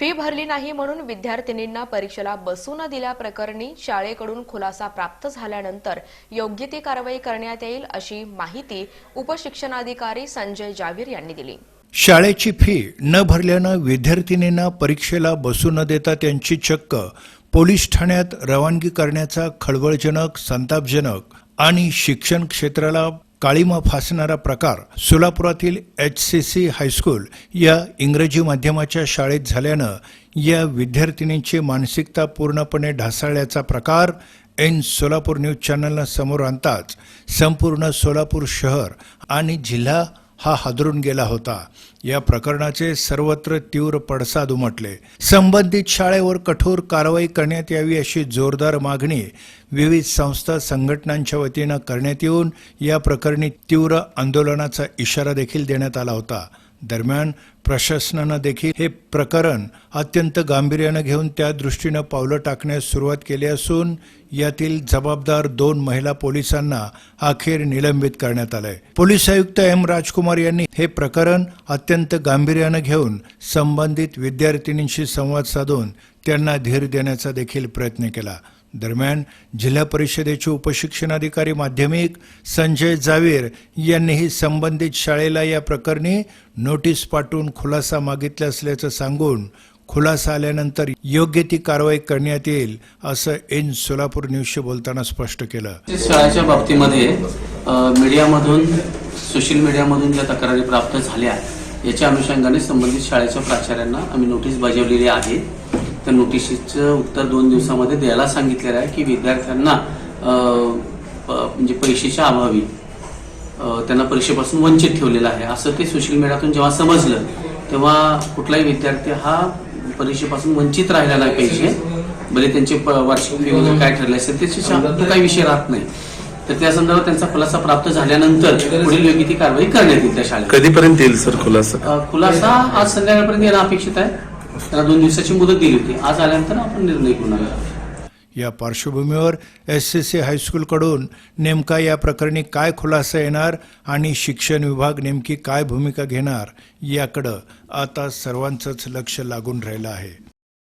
Fee भरली नाही म्हणून विद्यार्थिनींना परीक्षेला बसू न दिल्याप्रकरणी शाळेकडून खुलासा प्राप्त झाल्यानंतर योग्य ती कारवाई करण्यात येईल अशी माहिती उपशिक्षणाधिकारी संजय जावीर यांनी दिली. शाळेची फी न भरल्यानं विद्यार्थिनींना परीक्षेला बसू न देता त्यांची चक्क पोलीस ठाण्यात रवानगी करण्याचा खळबळजनक संतापजनक आणि शिक्षण क्षेत्राला काळीमा फासणारा प्रकार सोलापुरातील H C C high school या इंग्रजी माध्यमाच्या शाळेत झाल्यानं या विद्यार्थिनींची मानसिकता पूर्णपणे ढासळल्याचा प्रकार एन सोलापूर न्यूज चॅनलनं समोर आणताच संपूर्ण सोलापूर शहर आणि जिल्हा हा हादरून गेला होता. या प्रकरणाचे सर्वत्र तीव्र पडसाद उमटले. संबंधित शाळेवर कठोर कारवाई करण्यात यावी अशी जोरदार मागणी विविध संस्था संघटनांच्या वतीनं करण्यात येऊन या प्रकरणी तीव्र आंदोलनाचा इशारा देखील देण्यात आला होता. दरम्यान प्रशासनानं देखील हे प्रकरण अत्यंत गांभीर्यानं घेऊन त्या दृष्टीनं पावलं टाकण्यास सुरुवात केली असून यातील जबाबदार दोन महिला पोलिसांना अखेर निलंबित करण्यात आलंय. पोलीस आयुक्त एम राजकुमार यांनी हे प्रकरण अत्यंत गांभीर्यानं घेऊन संबंधित विद्यार्थिनींशी संवाद साधून त्यांना धीर देण्याचा देखील प्रयत्न केला. दरम्यान जिल्हा परिषदेचे उपशिक्षणाधिकारी माध्यमिक संजय जावीर यांनीही संबंधित शाळेला या प्रकरणी नोटीस पाठवून खुलासा मागितला असल्याचं सांगून खुलासा आल्यानंतर योग्य ती कारवाई करण्यात येईल असं एन सोलापूर न्यूजशी बोलताना स्पष्ट केलं. शाळेच्या बाबतीमध्ये मीडियामधून सोशल मीडियामधून ज्या तक्रारी प्राप्त झाल्या याच्या अनुषंगाने संबंधित शाळेच्या प्राचार्यांना आम्ही नोटीस बजावलेली आहे. त्या नोटिशीचं उत्तर दोन दिवसामध्ये द्यायला सांगितलेलं आहे की विद्यार्थ्यांना म्हणजे पैशाच्या अभावी त्यांना परीक्षेपासून वंचित ठेवलेलं आहे. असं ते सोशल मीडियातून जेव्हा समजलं तेव्हा कुठलाही विद्यार्थी हा परीक्षेपासून वंचित राहिला नाही पाहिजे. भले त्यांचे वार्षिक फी वगैरे काय ठरले असेल त्याची काही विषय राहत नाही. तर त्या संदर्भात त्यांचा खुलासा प्राप्त झाल्यानंतर पुढील योग्य ती कारवाई करण्यात येईल त्या शाळेत. कधीपर्यंत येईल सर खुलासा? खुलासा आज संध्याकाळपर्यंत येणं अपेक्षित आहे. त्याला दोन दिवसाची मुदत दिली होती. आज आल्यानंतर आपण निर्णय घेऊन आलो. या पार्श्वभूमीवर एस सी सी हायस्कूलकडून नेमका या प्रकरणी काय खुलासा येणार आणि शिक्षण विभाग नेमकी काय भूमिका घेणार याकडं आता सर्वांचंच लक्ष लागून राहिलं आहे.